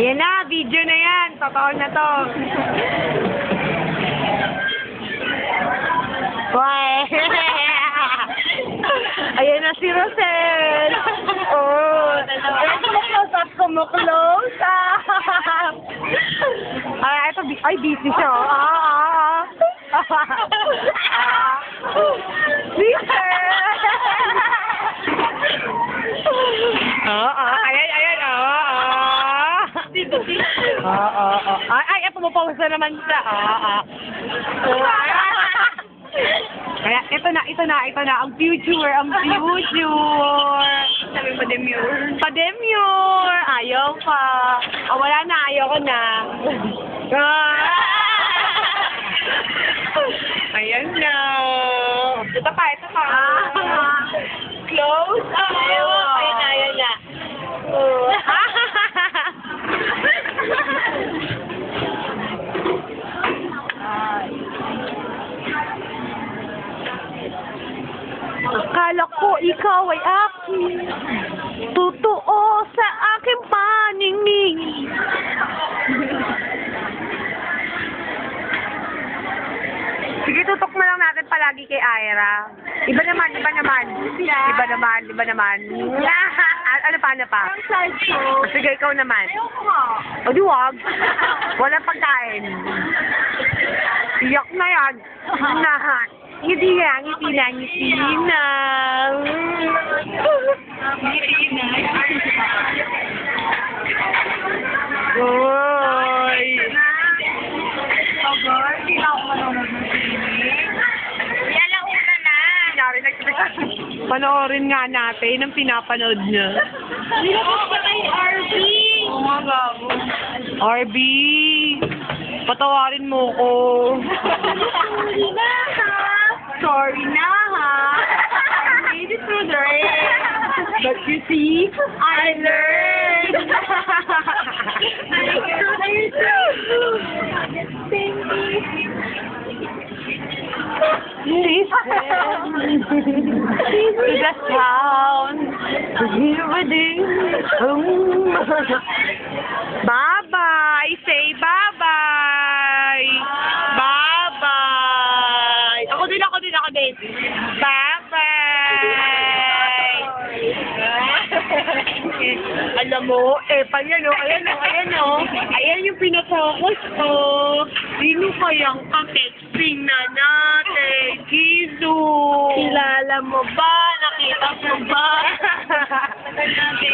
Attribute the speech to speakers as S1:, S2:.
S1: Yan na, video na yan. Totoo na to. Why? Ayan na si Rosel. Oh, ayan, kumuklose up, kumuklose up. Ay, ito, ay, busy siya. oh. Ah, ah, ah. Sister! Oo, ayan, ayan, oo, oo. Oo, oo. Ay, ay, na naman siya. Oo, oo. Kaya, ito na, ito na, ito na, ang future, ang future.
S2: Sabi mo, demure.
S1: Pademure! Ayaw pa. Ah, wala na, ayaw ko na. Ah! Ayan na.
S2: Ito pa,
S1: Akala ko ikaw ay akin. Totoo sa aking paningin. Sige, tutok mo lang natin palagi kay Ira. Iba naman, iba naman. Iba naman, iba naman. Ano pa, ano pa?
S2: Ang side ko.
S1: Sige, ikaw naman.
S2: Ayoko nga.
S1: O di wag. Walang pagkain. Iyak na yan. Na. Ngiti na, ngiti na, ngiti na.
S2: Ngiti na.
S1: Oy.
S2: Aba, hindi na ako manonood ng sine. Yan ang una na.
S1: Kunyari, nag- Panoorin nga natin ang pinapanood niya.
S2: Nilabas ka kay RV. Oo nga, gago.
S1: RB, patawarin mo ko.
S2: Sorry na? Sorry na, ha? I made it through the rain.
S1: But you see,
S2: I learned.
S1: Listen to the sound, hear a ding. Bye-bye. Say bye-bye. Din. Bye-bye. Alam mo, eh, pa yan, oh, ayan, oh, ayan, oh. Ayan yung pinafocus ko. Sino kayang ka-texting na natin? Kizu.
S2: Kilala mo ba? Nakita mo ba?